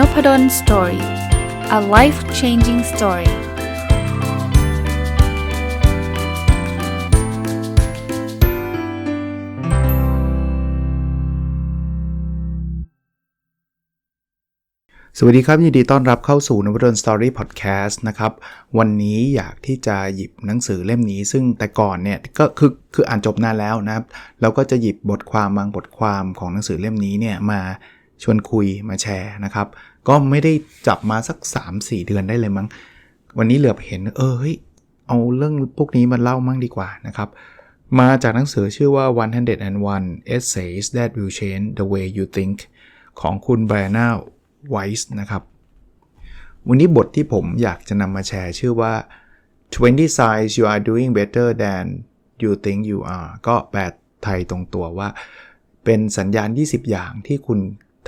n o p ด d o สตอรี่ a life changing story สวัสดีครับ ยินดีต้อนรับเข้าสู่นวดนสตอรี่พอดแคสต์นะครับ วันนี้อยากที่จะหยิบหนังสือเล่มนี้ ซึ่งแต่ก่อนเนี่ยก็คือคืออ่านจบนานแล้วนะครับ แล้วก็จะหยิบบทความบางบทความของหนังสือเล่มนี้เนี่ยมา ชวนคุยมาแชร์นะครับ ก็ไม่ได้จับมาสัก 3-4 เดือนได้เลยมั้ง วันนี้เหลือบเห็น เออเฮ้ยเอาเรื่องพวกนี้มาเล่ามั่งดีกว่านะครับ มาจากหนังสือชื่อว่า 101 Essays That Will Change the Way You Think ของคุณ Brianna Weiss นะครับ วันนี้บทที่ผมอยากจะนำมาแชร์ชื่อว่า 20 signs you are doing better than you think you are ก็แปลไทยตรงตัวว่า เป็นสัญญาณ 20 อย่างที่คุณ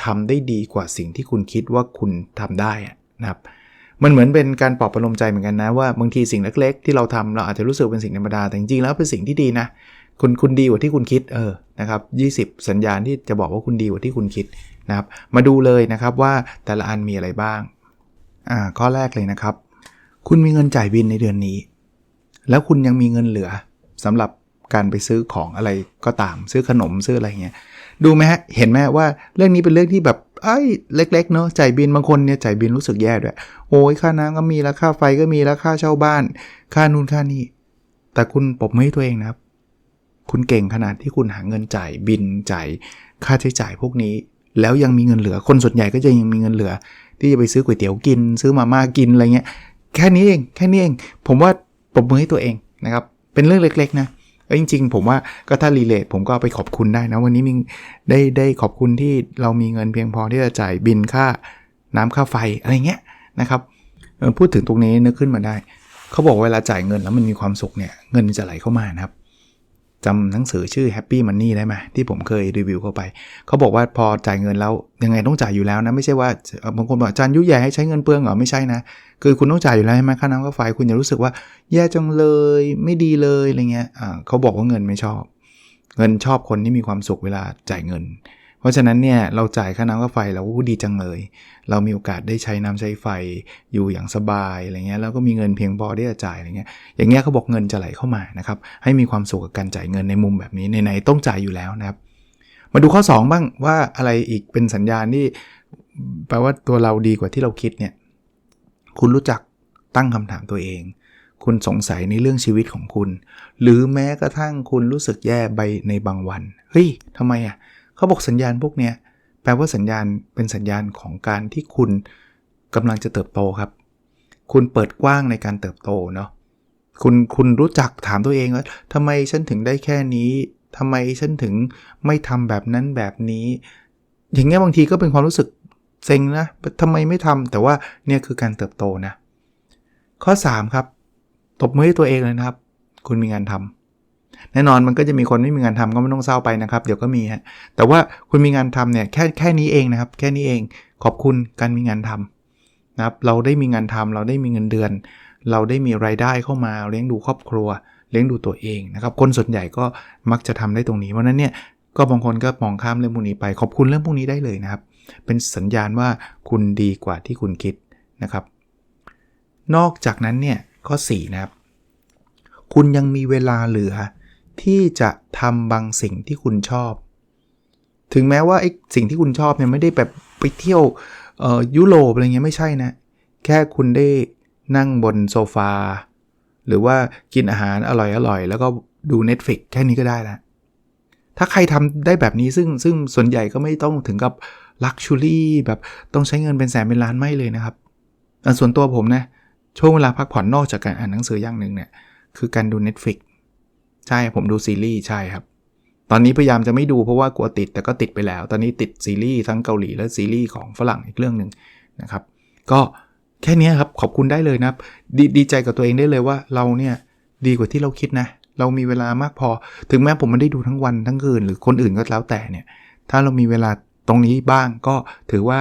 ทำได้ดีกว่าสิ่งที่คุณคิดว่าคุณทำได้นะครับ มันเหมือนเป็นการปลอบประโลมใจเหมือนกันนะว่าบางทีสิ่งเล็ก ๆ ที่เราทำเราอาจจะรู้สึกเป็นสิ่งธรรมดาแต่จริงๆแล้วเป็นสิ่งที่ดีนะคุณคุณดีกว่าที่คุณคิดเออนะครับ20 สัญญาณที่จะบอกว่าคุณดีกว่าที่คุณคิดนะครับ มาดูเลยนะครับว่าแต่ละอันมีอะไรบ้างอ่าข้อแรกเลยนะครับ คุณมีเงินจ่ายบินในเดือนนี้ แล้วคุณยังมีเงินเหลือสำหรับ การไปซื้อของอะไรก็ตามซื้อขนมซื้ออะไรเงี้ยดูไหมฮะเห็นไหมว่าเรื่องนี้เป็นเรื่องที่แบบไอ้เล็ก ๆ เนาะจ่ายบินบางคนเนี่ยจ่ายบินรู้สึกแย่ด้วยโอ้ยค่าน้ำก็มีแล้วค่าไฟก็มีแล้วค่าเช่าบ้าน ค่านู่นค่านี่แต่คุณปบไม่ให้ตัวเองนะครับ คุณเก่งขนาดที่คุณหาเงินจ่ายบินจ่ายค่าใช้จ่ายพวกนี้ แล้วยังมีเงินเหลือคนส่วนใหญ่ก็จะยังมีเงินเหลือ ที่จะไปซื้อก๋วยเตี๋ยวกิน ซื้อมาม่ากินอะไรเงี้ยแค่นี้เองแค่นี้เอง ผมว่าปบมือให้ตัวเองนะครับเป็นเรื่องเล็กๆนะ จริง ๆ ผมว่าก็ถ้ารีเลทผมก็ไปขอบคุณได้นะ วันนี้มิงได้ได้ขอบคุณที่เรามีเงินเพียงพอที่จะจ่ายบินค่าน้ำค่าไฟอะไรเงี้ยนะครับพูดถึงตรงนี้นึกขึ้นมาได้ เขาบอกเวลาจ่ายเงินแล้วมันมีความสุขเนี่ยเงินจะไหลเข้ามานะครับ จำหนังสือชื่อ Happy Money ได้ไหมที่ผมเคยรีวิวเข้าไป เขาบอกว่าพอจ่ายเงินแล้วยังไงต้องจ่ายอยู่แล้วนะ ไม่ใช่ว่าบางคนบอกอาจารย์ยุ่ยใหญ่ให้ใช้เงินเปลืองเหรอไม่ใช่นะ คือคุณต้องจ่ายอยู่แล้วใช่ไหมค่าน้ำค่าไฟคุณจะรู้สึกว่า แย่จังเลยไม่ดีเลยอะไรเงี้ยเขาบอกว่าเงินไม่ชอบ เงินชอบคนที่มีความสุขเวลาจ่ายเงิน เพราะฉะนั้นเนี่ยเราจ่ายค่าน้ำค่าไฟเราก็ดีจังเลย เรามีโอกาสได้ใช้น้ำใช้ไฟอยู่อย่างสบายอะไรเงี้ยแล้วก็มีเงินเพียงพอที่จะจ่ายอะไรเงี้ยอย่างเงี้ยเขาบอกเงินจะไหลเข้ามานะครับให้มีความสุขกับการจ่ายเงินในมุมแบบนี้ในๆต้องจ่ายอยู่แล้วนะครับ มาดูข้อ 2 บ้างว่าอะไรอีกเป็นสัญญาณที่แปลว่าตัวเราดีกว่าที่เราคิดเนี่ยคุณรู้จักตั้งคำถามตัวเองคุณสงสัยในเรื่องชีวิตของคุณ หรือแม้กระทั่งคุณรู้สึกแย่ไปในบางวัน เฮ้ยทำไมอะ เขาบอกสัญญาณพวกเนี้ยแปลว่าสัญญาณเป็นสัญญาณของการที่คุณกำลังจะเติบโตครับ คุณเปิดกว้างในการเติบโตเนาะคุณคุณรู้จักถามตัวเองว่าทำไมฉันถึงได้แค่นี้ทำไมฉันถึงไม่ทำแบบนั้นแบบนี้ อย่างเงี้ยบางทีก็เป็นความรู้สึกเซ็งนะทำไมไม่ทำแต่ว่าเนี่ยคือการเติบโตนะ ข้อ 3 ครับ ตบมือให้ตัวเองเลยนะครับ คุณมีงานทำ แน่นอนมันก็จะมีคนไม่มีงานทำก็ไม่ต้องเศร้าไปนะครับ เดี๋ยวก็มีฮะแต่ว่าคุณมีงานทำเนี่ยแค่แค่นี้เองนะครับ แค่นี้เองขอบคุณการมีงานทำนะครับ เราได้มีงานทำเราได้มีเงินเดือน เราได้มีรายได้เข้ามาเลี้ยงดูครอบครัว เลี้ยงดูตัวเองนะครับ คนส่วนใหญ่ก็มักจะทำได้ตรงนี้เพราะนั้นเนี่ยก็บางคนก็มองข้ามเรื่องพวกนี้ไป ขอบคุณเรื่องพวกนี้ได้เลยนะครับ เป็นสัญญาณว่าคุณดีกว่าที่คุณคิดนะครับ นอกจากนั้นเนี่ยข้อ4นะครับ คุณยังมีเวลาเหลือ ที่จะทำบางสิ่งที่คุณชอบ ถึงแม้ว่าไอ้สิ่งที่คุณชอบเนี่ยไม่ได้แบบไปเที่ยวยุโรปอะไรเงี้ยไม่ใช่นะ แค่คุณได้นั่งบนโซฟา หรือว่ากินอาหารอร่อยๆ แล้วก็ดู Netflix แค่นี้ก็ได้แล้วถ้าใครทำได้แบบนี้ซึ่งซึ่งส่วนใหญ่ก็ไม่ต้องถึงกับลักชูรี่แบบต้องใช้เงินเป็นแสนเป็นล้านไม่เลยนะครับ ส่วนตัวผมนะ ช่วงเวลาพักผ่อนนอกจากการอ่านหนังสืออย่างหนึ่งเนี่ย คือการดู Netflix ใช่ผมดูซีรีส์ใช่ครับ ตอนนี้พยายามจะไม่ดูเพราะว่ากลัวติดแต่ก็ติดไปแล้ว ตอนนี้ติดซีรีส์ทั้งเกาหลีและซีรีส์ของฝรั่งอีกเรื่องหนึ่งนะครับ ก็แค่นี้ครับขอบคุณได้เลยนะครับดดีใจกับตัวเองได้เลยว่าเราเนี่ยดีกว่าที่เราคิดนะ เรามีเวลามากพอ ถึงแม้ผมไม่ได้ดูทั้งวันทั้งคืนหรือคนอื่นก็แล้วแต่เนี่ย ถ้าเรามีเวลาตรงนี้บ้างก็ถือว่า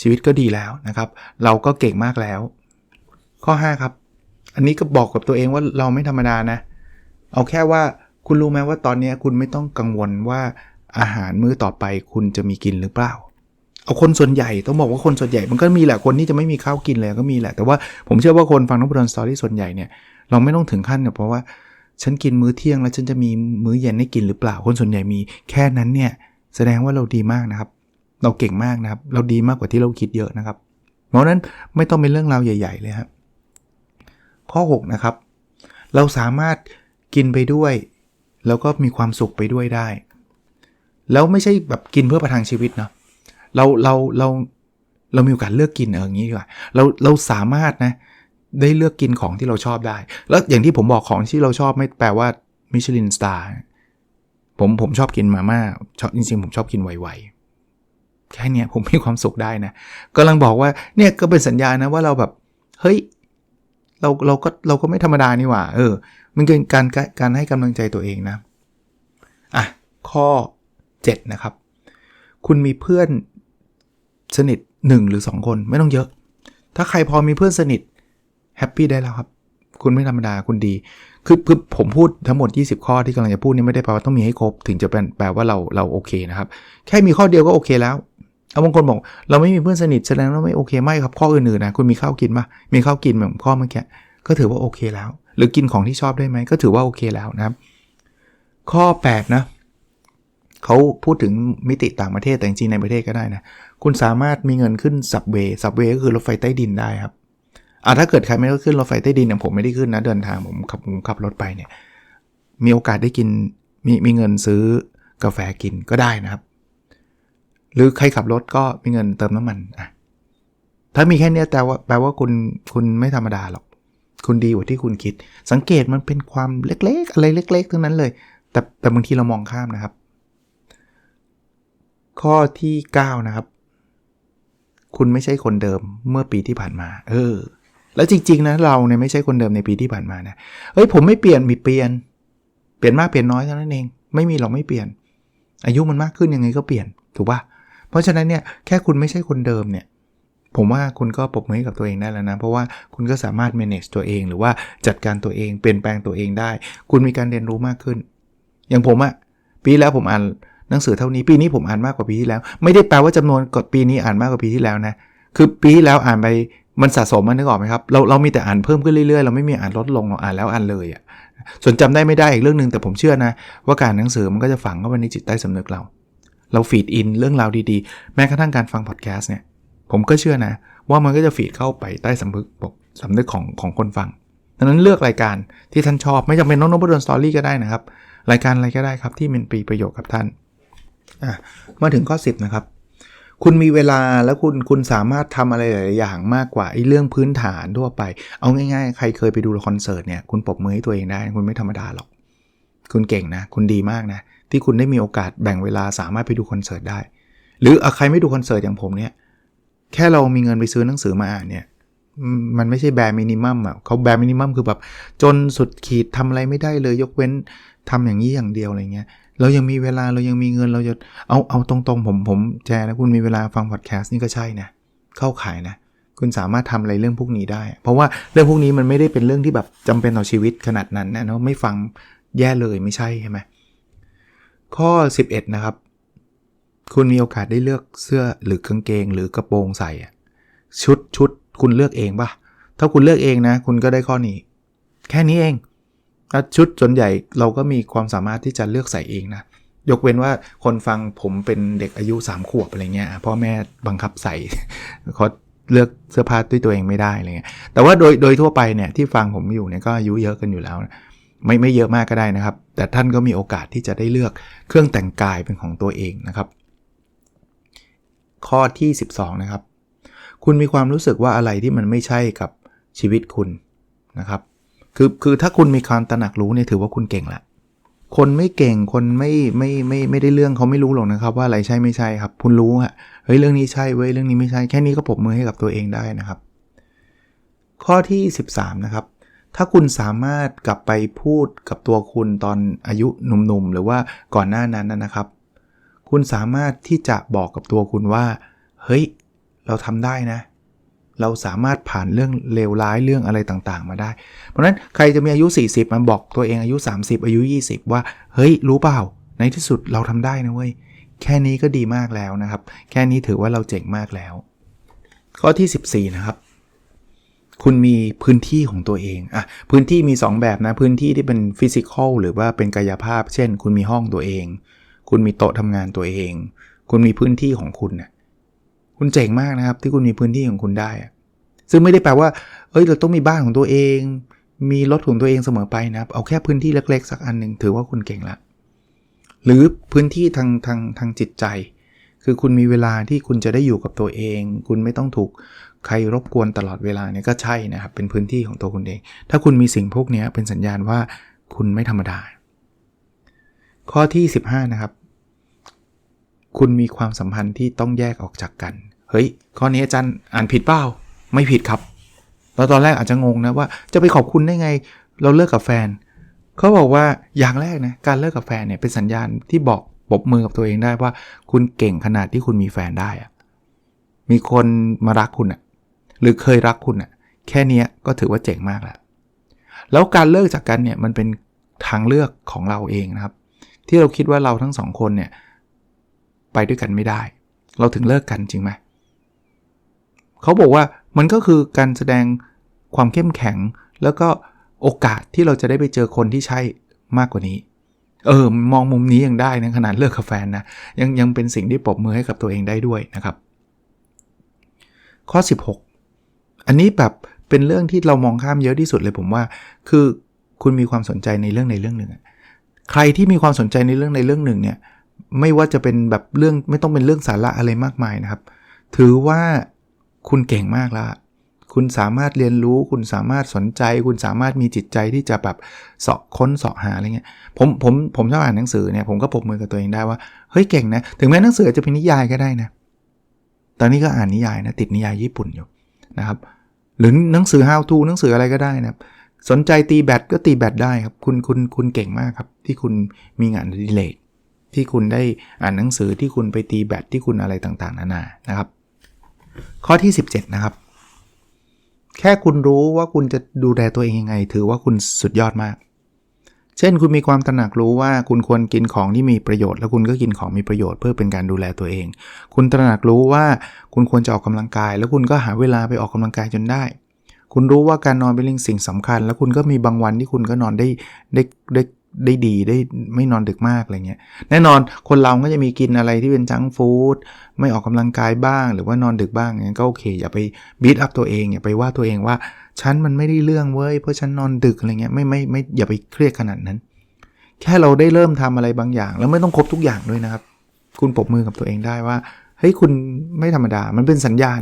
ชีวิตก็ดีแล้วนะครับ เราก็เก่งมากแล้ว ข้อ 5 ครับ อันนี้ก็บอกกับตัวเองว่าเราไม่ธรรมดานะ เอาแค่ว่าคุณรู้ไหมว่าตอนนี้คุณไม่ต้องกังวลว่าอาหารมื้อต่อไปคุณจะมีกินหรือเปล่า เอาคนส่วนใหญ่ต้องบอกว่าคนส่วนใหญ่มันก็มีแหละคนที่จะไม่มีข้าวกินเลยก็มีแหละ แต่ว่าผมเชื่อว่าคนฟังน้องบอลสตอรี่ส่วนใหญ่เนี่ยเราไม่ต้องถึงขั้นกับเพราะว่าฉันกินมื้อเที่ยงแล้วฉันจะมีมื้อเย็นให้กินหรือเปล่า คนส่วนใหญ่มีแค่นั้นเนี่ยแสดงว่าเราดีมากนะครับ เราเก่งมากนะครับ เราดีมากกว่าที่เราคิดเยอะนะครับ เพราะนั้นไม่ต้องเป็นเรื่องราวใหญ่ ๆ เลยครับข้อ 6 นะครับ เราสามารถ กินไปด้วย แล้วก็มีความสุขไปด้วยได้ แล้วไม่ใช่แบบกินเพื่อประทังชีวิตเนาะเราเราเราเรามีโอกาสเลือกกินเอออย่างนี้ดีกว่าเราเราสามารถนะได้เลือกกินของที่เราชอบได้ แล้วอย่างที่ผมบอกของที่เราชอบไม่แปลว่ามิชลินสตาร์ผมผมชอบกินมาม่าชอบจริงๆผมชอบกินไวๆแค่เนี้ยผมมีความสุขได้นะกำลังบอกว่าเนี่ยก็เป็นสัญญาณนะว่าเราแบบ เฮ้ย เราเราก็เราก็ไม่ธรรมดานี่หว่า เออ มันเป็นการการให้กำลังใจตัวเองนะ อะ ข้อ 7 นะครับ คุณมีเพื่อนสนิท 1 หรือ 2 คนไม่ต้องเยอะ ถ้าใครพอมีเพื่อนสนิทแฮปปี้ได้แล้วครับ คุณไม่ธรรมดาคุณดี คือคือผมพูดทั้งหมด 20 ข้อที่กำลังจะพูดนี่ไม่ได้แปลว่าต้องมีให้ครบ ถึงจะเป็นแปลว่าเราเราโอเคนะครับ แค่มีข้อเดียวก็โอเคแล้ว เอาบางคนบอกเราไม่มีเพื่อนสนิทแสดงว่าไม่โอเคไม่ครับข้ออื่นๆนะคุณมีข้าวกินปะมีข้าวกินแบบข้อเมื่อกี้ก็ถือว่าโอเคแล้ว หรือกินของที่ชอบได้ไหมก็ถือว่าโอเคแล้วนะครับ ข้อ 8 นะเขาพูดถึงมิติต่างประเทศแต่จริงในประเทศก็ได้นะ คุณสามารถมีเงินขึ้นสับเวย์สับเวย์ก็คือรถไฟใต้ดินได้ครับอ่าถ้าเกิดใครไม่ได้ขึ้นรถไฟใต้ดินอย่างผมไม่ได้ขึ้นนะเดินทางผมขับผมขับรถไปเนี่ยมีโอกาสได้กินมีมีเงินซื้อกาแฟกินก็ได้นะครับ หรือใครขับรถก็มีเงินเติมน้ำมันอะถ้ามีแค่นี้แต่ว่าแปลว่าคุณคุณไม่ธรรมดาหรอก คุณดีกว่าที่คุณคิด สังเกตมันเป็นความเล็กๆ อะไรเล็กๆทั้งนั้นเลย แต่แต่บางทีเรามองข้ามนะครับ ข้อที่ 9 นะครับ คุณไม่ใช่คนเดิมเมื่อปีที่ผ่านมา เออ แล้วจริง ๆ นะเราเนี่ยไม่ใช่คนเดิมในปีที่ผ่านมานะเฮ้ยผมไม่เปลี่ยนมีเปลี่ยน เปลี่ยนมากเปลี่ยนน้อยเท่านั้นเอง ไม่มีหรอกไม่เปลี่ยน อายุมันมากขึ้นยังไงก็เปลี่ยนถูกปะ เพราะฉะนั้นเนี่ยแค่คุณไม่ใช่คนเดิมเนี่ยผมว่าคุณก็ปรบมือให้กับตัวเองได้แล้วนะ เพราะว่าคุณก็สามารถ manage ตัวเอง หรือว่าจัดการตัวเอง เปลี่ยนแปลงตัวเองได้ คุณมีการเรียนรู้มากขึ้น อย่างผมอะปีแล้วผมอ่านหนังสือเท่านี้ปีนี้ผมอ่านมากกว่าปีที่แล้ว ไม่ได้แปลว่าจำนวนกดปีนี้อ่านมากกว่าปีที่แล้วนะคือปีที่แล้วอ่านไปมันสะสมมันนึกออกไหมครับเราเรามีแต่อ่านเพิ่มขึ้นเรื่อยๆ เราไม่มีอ่านลดลงเราอ่านแล้วอ่านเลยอะ่ะส่วนจำได้ไม่ได้อีกเรื่องหนึ่งแต่ผมเชื่อนะ ว่าการหนังสือมันก็จะฝังเข้าไปในจิตใต้สำนึกเรา เราฟีดอินเรื่องราวดีๆ แม้กระทั่งการฟังพอดแคสต์เนี่ย ผมก็เชื่อนะ ว่ามันก็จะฟีดเข้าไปใต้สำนึกบกสำนึกของของคนฟังดังนั้นเลือกรายการที่ท่านชอบไม่จำเป็นน้องนบดนสตอรี่ก็ได้นะครับ รายการอะไรก็ได้ครับที่มันปีประโยชน์กับท่านมาถึงข้อ 10 นะครับ คุณมีเวลาแล้วคุณคุณสามารถทำอะไรหลายอย่างมากกว่าไอ้เรื่องพื้นฐานทั่วไป เอาง่ายๆ ใครเคยไปดูคอนเสิร์ตเนี่ยคุณปรบมือให้ตัวเองได้ คุณไม่ธรรมดาหรอก คุณเก่งนะ คุณดีมากนะ ที่คุณได้มีโอกาสแบ่งเวลาสามารถไปดูคอนเสิร์ตได้ หรือใครไม่ดูคอนเสิร์ตอย่างผมเนี่ยแค่เรามีเงินไปซื้อหนังสือมาอ่านเนี่ยมันไม่ใช่แบร์มินิมัมอะเขาแบร์มินิมัมคือแบบจนสุดขีดทำอะไรไม่ได้เลยยกเว้นทำอย่างนี้อย่างเดียวอะไรเงี้ยเรายังมีเวลาเรายังมีเงินเราจะเอาเอาตรงๆผมผมแชร์นะคุณมีเวลาฟังพอดแคสต์นี่ก็ใช่นะเข้าขายนะ คุณสามารถทำอะไรเรื่องพวกนี้ได้ เพราะว่าเรื่องพวกนี้มันไม่ได้เป็นเรื่องที่แบบจำเป็นต่อชีวิตขนาดนั้นนะเนาะไม่ฟังแย่เลยไม่ใช่ใช่ไหม ข้อ 11 นะครับ คุณมีโอกาสได้เลือกเสื้อหรือกางเกงหรือกระโปรงใส่ ชุดชุดคุณเลือกเองปะถ้าคุณเลือกเองนะ คุณก็ได้ข้อนี้ แค่นี้เองชุดส่วนใหญ่เราก็มีความสามารถที่จะเลือกใส่เองนะ ยกเว้นว่าคนฟังผมเป็นเด็กอายุ 3 ขวบอะไรเงี้ยพ่อแม่บังคับใส่เขาเลือกเสื้อผ้าด้วยตัวเองไม่ได้อะไรเงี้ยแต่ว่าโดยโดยทั่วไปเนี่ยที่ฟังผมอยู่เนี่ยก็อายุเยอะกันอยู่แล้วนะ ไม่ไม่เยอะมากก็ได้นะครับ แต่ท่านก็มีโอกาสที่จะได้เลือกเครื่องแต่งกายเป็นของตัวเองนะครับ ข้อที่ 12 นะครับ คุณมีความรู้สึกว่าอะไรที่มันไม่ใช่กับชีวิตคุณนะครับคือคือถ้าคุณมีความตระหนักรู้เนี่ยถือว่าคุณเก่งละคนไม่เก่งคนไม่ไม่ไม่ไม่ได้เรื่องเขาไม่รู้หรอกนะครับ ว่าอะไรใช่ไม่ใช่ครับ คุณรู้อะเฮ้ยเรื่องนี้ใช่เว้ยเรื่องนี้ไม่ใช่แค่นี้ก็ปรบมือให้กับตัวเองได้นะครับ ข้อที่ 13 นะครับ ถ้าคุณสามารถกลับไปพูดกับตัวคุณตอนอายุหนุ่มๆ หรือว่าก่อนหน้านั้นนะครับ คุณสามารถที่จะบอกกับตัวคุณว่า เฮ้ย เราทำได้นะ เราสามารถผ่านเรื่องเลวร้ายเรื่องอะไรต่างๆ มาได้ เพราะฉะนั้นใครจะมีอายุ 40 มาบอกตัวเองอายุ 30 อายุ 20 ว่า เฮ้ย รู้เปล่า ในที่สุดเราทำได้นะเว้ย แค่นี้ก็ดีมากแล้วนะครับ แค่นี้ถือว่าเราเจ๋งมากแล้ว ข้อที่ 14 นะครับ คุณมีพื้นที่ของตัวเองอะพื้นที่มี 2 แบบนะ พื้นที่ที่เป็นฟิสิกอลหรือว่าเป็นกายภาพ เช่น คุณมีห้องตัวเอง คุณมีโต๊ะทำงานตัวเอง คุณมีพื้นที่ของคุณนะคุณเจ๋งมากนะครับ ที่คุณมีพื้นที่ของคุณได้ ซึ่งไม่ได้แปลว่า เอ้ย เราต้องมีบ้านของตัวเอง มีรถของตัวเองเสมอไปนะครับ เอาแค่พื้นที่เล็กๆ สักอันหนึ่งถือว่าคุณเก่งละ หรือพื้นที่ทางทางทางจิตใจ คือคุณมีเวลาที่คุณจะได้อยู่กับตัวเอง คุณไม่ต้องถูก ใครรบกวนตลอดเวลาเนี่ยก็ใช่นะครับ เป็นพื้นที่ของตัวคุณเอง ถ้าคุณมีสิ่งพวกนี้เป็นสัญญาณว่าคุณไม่ธรรมดา ข้อที่ 15 นะครับ คุณมีความสัมพันธ์ที่ต้องแยกออกจากกัน เฮ้ย ข้อนี้อาจารย์อ่านผิดเปล่า ไม่ผิดครับ เราตอนแรกอาจจะงงนะว่าจะไปขอบคุณได้ไง เราเลิกกับแฟน เขาบอกว่าอย่างแรกนะ การเลิกกับแฟนเนี่ยเป็นสัญญาณที่บอกปบมือกับตัวเองได้ว่า คุณเก่งขนาดที่คุณมีแฟนได้อะมีคนมารักคุณอะ หรือเคยรักคุณอะแค่นี้ก็ถือว่าเจ๋งมากแล้ว แล้วการเลิกจากกันเนี่ยมันเป็นทางเลือกของเราเองนะครับ ที่เราคิดว่าเราทั้งสองคนเนี่ยไปด้วยกันไม่ได้ เราถึงเลิกกันจริงไหมเขาบอกว่ามันก็คือการแสดงความเข้มแข็ง แล้วก็โอกาสที่เราจะได้ไปเจอคนที่ใช่มากกว่านี้ เออ มองมุมนี้ยังได้นะขนาดเลิกกับแฟนนะยังยังเป็นสิ่งที่ปรบมือให้กับตัวเองได้ด้วยนะครับ ข้อ 16 อันนี้แบบเป็นเรื่องที่เรามองข้ามเยอะที่สุดเลยผมว่า คือคุณมีความสนใจในเรื่องในเรื่องหนึ่งใครที่มีความสนใจในเรื่องในเรื่องหนึ่งเนี่ยไม่ว่าจะเป็นแบบเรื่องไม่ต้องเป็นเรื่องสาระอะไรมากมายนะครับ ถือว่าคุณเก่งมากล้วคุณสามารถเรียนรู้ คุณสามารถสนใจ คุณสามารถมีจิตใจที่จะแบบเสาะค้นเสาะหาอะไรเงี้ยผมผมผมชอบอ่านหนังสือเนี่ยผมก็ปรบมือกับตัวเองได้ว่าเฮ้ยเก่งนะถึงแม้หนังสือจะเป็นนิยายก็ได้นะตอนนี้ก็อ่านนิยายนะติดนิยายญี่ปุ่นอยู่นะครับ หรือหนังสือ how to หนังสืออะไรก็ได้นะครับ สนใจตีแบตก็ตีแบตได้ครับ คุณคุณคุณเก่งมากครับ ที่คุณมีงานดีเลกที่คุณได้อ่านหนังสือที่คุณไปตีแบตที่คุณอะไรต่างๆนานานะครับ ข้อที่ 17 นะครับ แค่คุณรู้ว่าคุณจะดูแลตัวเองยังไง ถือว่าคุณสุดยอดมาก เช่นคุณมีความตระหนักรู้ว่าคุณควรกินของที่มีประโยชน์ แล้วคุณก็กินของมีประโยชน์เพื่อเป็นการดูแลตัวเอง คุณตระหนักรู้ว่าคุณควรจะออกกำลังกาย แล้วคุณก็หาเวลาไปออกกำลังกายจนได้ คุณรู้ว่าการนอนเป็นเรื่องสิ่งสำคัญ แล้วคุณก็มีบางวันที่คุณก็นอนได้ได้ได้ได้ดีได้ไม่นอนดึกมากอะไรเงี้ยแน่นอนคนเราก็จะมีกินอะไรที่เป็นจังฟู้ดไม่ออกกำลังกายบ้าง หรือว่านอนดึกบ้างงั้นก็โอเค อย่าไปบีทอัพตัวเองอย่าไปว่าตัวเองว่า ฉันมันไม่ได้เรื่องเว้ยเพราะฉันนอนดึกอะไรเงี้ยไม่ไม่ไม่อย่าไปเครียดขนาดนั้น แค่เราได้เริ่มทำอะไรบางอย่าง แล้วไม่ต้องครบทุกอย่างด้วยนะครับ คุณปรบมือกับตัวเองได้ว่าเฮ้ยคุณไม่ธรรมดา มันเป็นสัญญาณ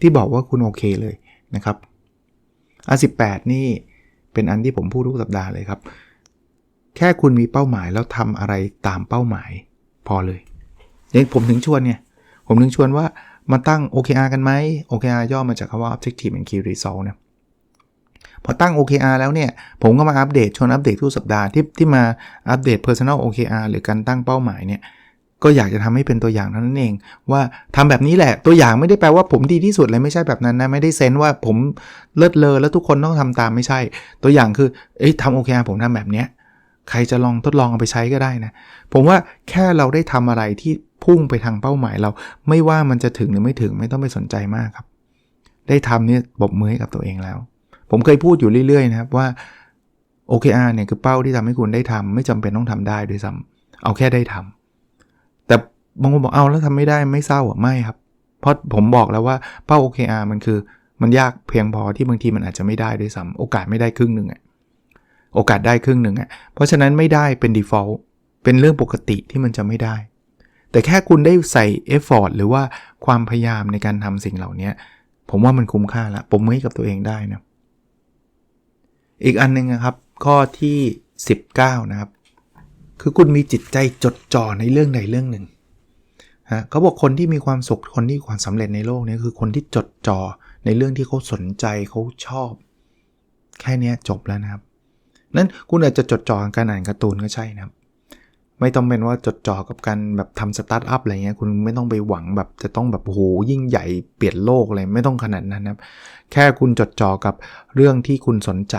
ที่บอกว่าคุณโอเคเลยนะครับอันสินี่เป็นอันที่ผมพูดทุกสัปดาห์เลยครับ แค่คุณมีเป้าหมายแล้วทำอะไรตามเป้าหมายพอเลยอย่างผมถึงชวนเนี่ย ผมถึงชวนว่ามาตั้ง OKR กันไหม OKR ย่อมาจากคำว่า Objective and Key Result นะ พอตั้ง OKR แล้วเนี่ย ผมก็มาอัปเดตชวนอัปเดตทุกสัปดาห์ที่ที่มาอัปเดต Personal OKR หรือการตั้งเป้าหมายเนี่ยก็อยากจะทำให้เป็นตัวอย่างเท่านั้นเอง ว่าทำแบบนี้แหละตัวอย่างไม่ได้แปลว่าผมดีที่สุดเลยไม่ใช่แบบนั้นนะไม่ได้เซนว่าผมเลิศเลอแล้วทุกคนต้องทำตามไม่ใช่ ตัวอย่างคือเอ้ยทำ OKR ผมทำแบบเนี้ยใครจะลองทดลองเอาไปใช้ก็ได้นะ ผมว่าแค่เราได้ทำอะไรที่พุ่งไปทางเป้าหมายเราไม่ว่ามันจะถึงหรือไม่ถึงไม่ต้องไปสนใจมากครับ ได้ทำเนี่ยบกมือให้กับตัวเองแล้ว ผมเคยพูดอยู่เรื่อยๆนะครับว่า OKR เนี่ยคือเป้าที่ทำให้คุณได้ทำไม่จำเป็นต้องทำได้ด้วยซ้ำเอาแค่ได้ทำแต่บางคนบอกเอาแล้วทำไม่ได้ไม่เศร้าอะไม่ครับ เพราะผมบอกแล้วว่าเป้า OKR มันคือมันยากเพียงพอที่บางทีมันอาจจะไม่ได้ด้วยซ้ำโอกาสไม่ได้ครึ่งหนึ่งอะโอกาสได้ครึ่งหนึ่งอะเพราะฉะนั้นไม่ได้เป็น default เป็นเรื่องปกติที่มันจะไม่ได้ แต่แค่คุณได้ใส่ effort หรือว่าความพยายามในการทำสิ่งเหล่านี้ผมว่ามันคุ้มค่าละผมไม่กับตัวเองได้นะ อีกอันนึงนะครับ ข้อที่ 19 นะครับ คือคุณมีจิตใจจดจ่อในเรื่องใดเรื่องหนึ่งฮะเขาบอกคนที่มีความสุขคนที่ความสำเร็จในโลกนี้คือคนที่จดจ่อในเรื่องที่เขาสนใจเขาชอบ แค่นี้จบแล้วนะครับนั้นคุณอาจจะจดจ่อกับการอ่านการ์ตูนก็ใช่นะครับ ไม่ต้องเป็นว่าจดจ่อกับการแบบทำสตาร์ทอัพอะไรเงี้ยคุณไม่ต้องไปหวังแบบจะต้องแบบโหยิ่งใหญ่เปลี่ยนโลกอะไรไม่ต้องขนาดนั้นนะครับ แค่คุณจดจ่อกับเรื่องที่คุณสนใจ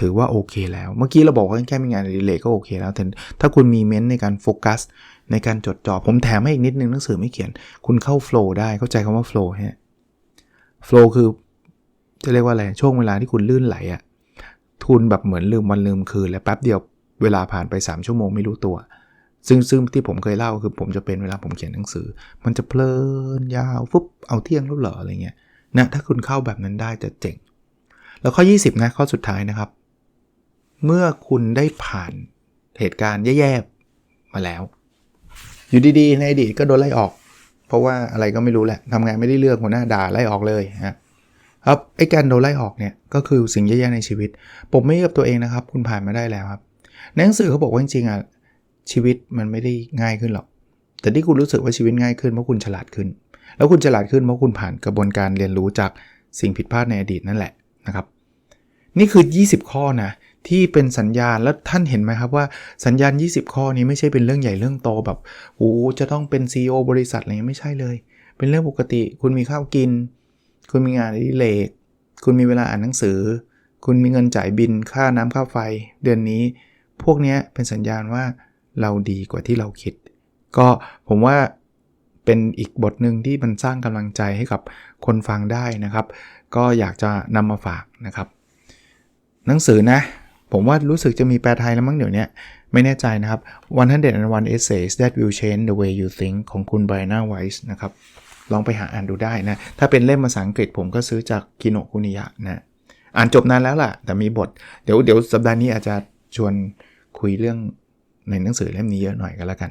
ถือว่าโอเคแล้ว เมื่อกี้เราบอกว่าแค่มีงานอดิเรกก็โอเคแล้วแต่ถ้าคุณมีเม้นในการโฟกัสในการจดจ่อผมแถมให้อีกนิดนึงหนังสือไม่เขียน คุณเข้าโฟล์ได้เข้าใจคำว่าโฟล์ฮะโฟล์คือจะเรียกว่าอะไรช่วงเวลาที่คุณลื่นไหลอะทุนแบบเหมือนลืมวันลืมคืน แล้วแป๊บเดียวเวลาผ่านไป 3 ชั่วโมงไม่รู้ตัว ซึ่งซึ่งที่ผมเคยเล่าคือผมจะเป็นเวลาผมเขียนหนังสือ มันจะเพลินยาวฟุ๊บเอาเที่ยงแล้วเหรออะไรเงี้ยนะถ้าคุณเข้าแบบนั้นได้จะเจ๋ง แล้วข้อ 20 นะ ข้อสุดท้ายนะครับ เมื่อคุณได้ผ่านเหตุการณ์แย่ๆมาแล้ว อยู่ดีๆ ในอดีตก็โดนไล่ออก เพราะว่าอะไรก็ไม่รู้แหละทำงานไม่ได้เรื่องหัวหน้าด่าไล่ออกเลยฮะครับไอ้การโดนไล่ออกเนี่ยก็คือสิ่งแย่ๆในชีวิต ผมไม่กับตัวเองนะครับ คุณผ่านมาได้แล้วครับในหนังสือเขาบอกว่าจริงๆอะชีวิตมันไม่ได้ง่ายขึ้นหรอก แต่ที่คุณรู้สึกว่าชีวิตง่ายขึ้นเพราะคุณฉลาดขึ้น แล้วคุณฉลาดขึ้นเพราะคุณผ่านกระบวนการเรียนรู้จากสิ่งผิดพลาดในอดีตนั่นแหละนะครับ นี่คือ 20 ข้อนะ ที่เป็นสัญญาณแล้วท่านเห็นไหมครับว่าสัญญาณ 20 ข้อนี้ไม่ใช่เป็นเรื่องใหญ่เรื่องโตแบบโอ้จะต้องเป็น CEO บริษัทอะไรไม่ใช่เลย เป็นเรื่องปกติ คุณมีข้าวกิน คุณมีงานอดิเรกคุณมีเวลาอ่านหนังสือ คุณมีเงินจ่ายบินค่าน้ำค่าไฟ เดือนนี้ พวกนี้เป็นสัญญาณว่าเราดีกว่าที่เราคิด ก็ผมว่าเป็นอีกบทหนึ่งที่มันสร้างกำลังใจให้กับคนฟังได้นะครับ ก็อยากจะนำมาฝากนะครับ หนังสือนะ ผมว่ารู้สึกจะมีแปลไทยแล้วมั้งเดี๋ยวนี้ไม่แน่ใจนะครับ 101 Essays That Will Change the Way You Think ของคุณ Brianna Weiss นะครับ ลองไปหาอ่านดูได้นะ ถ้าเป็นเล่มภาษาอังกฤษผมก็ซื้อจากคิโนคุนิยะนะอ่านจบนานแล้วล่ะ แต่มีบท เดี๋ยวเดี๋ยวสัปดาห์นี้อาจจะชวนคุยเรื่องในหนังสือเล่มนี้เยอะหน่อยกันแล้วกัน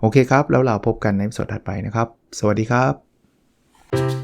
โอเคครับ แล้วเราพบกันในสดถัดไปนะครับ สวัสดีครับ